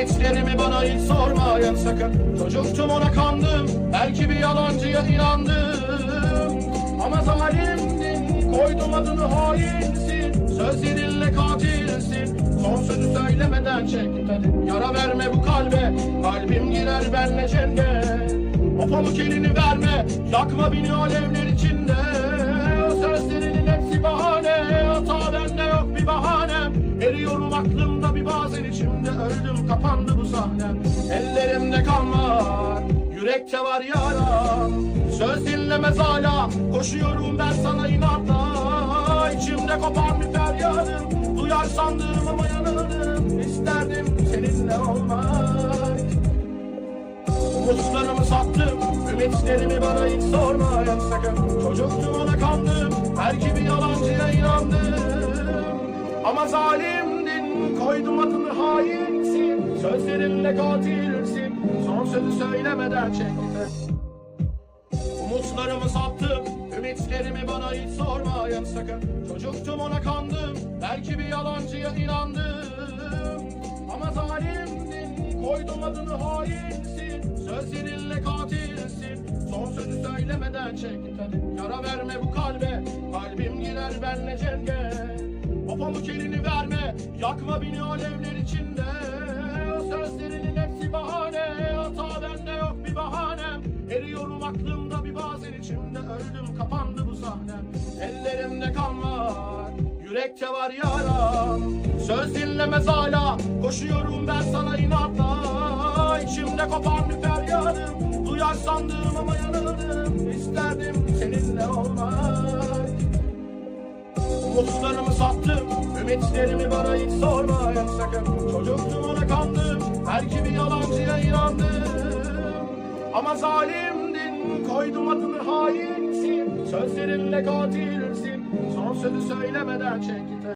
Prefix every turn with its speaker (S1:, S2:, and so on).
S1: Ümitlerimi bana hiç sormayın sakın. Çocuktum ona kandım Belki bir yalancıya inandım. Ama zalimdin Koydum adını hainsin. Sözlerinle katilsin. Son sözü söylemeden çek tadı Yara verme bu kalbe Kalbim girer benle cennet O pamuk elini verme Yakma beni alevler içinde kapandı bu sahnem. Ellerimde kan var Yürekte var yaram. Söz dinlemez hala Koşuyorum ben sana inatla. İçimde kopan bir feryadım Duyar sandığım ama yanıldım İsterdim seninle olmak. Umutlarımı sattım Ümitlerimi bana hiç sormayın sakın Çocuktum ona kandım Belki bir yalancıya inandım. Ama zalimdin Koydum adını hainsin Sözlerinle katilsin. Son sözü söylemeden çekti Umutlarımı sattım Ümitlerimi bana hiç sormayın sakın. Çocuktum ona kandım. Belki bir yalancıya inandım. Ama zalimdin Koydum adını hainsin. Sözlerinle katilsin. Son sözü söylemeden çek. Yara verme bu kalbe. Kalbim girer benle cennet O pamuk elini verme. Yakma beni alevler içinde aklımda bir bazen içimde Öldüm kapandı bu sahnem Ellerimde kan var Yürekte var yaram. Söz dinlemez hala Koşuyorum ben sana inatla. İçimde kopan bir feryadım Duyar sandığım ama yanıldım İsterdim seninle olmak. Umutlarımı sattım Ümitlerimi bana hiç sormayın sakın Çocuktum ona kandım. Belki bir yalancıya inandım. Ama zalimdin Koydum adını hainsin Sözlerinle katilsin. Son sözü söylemeden çek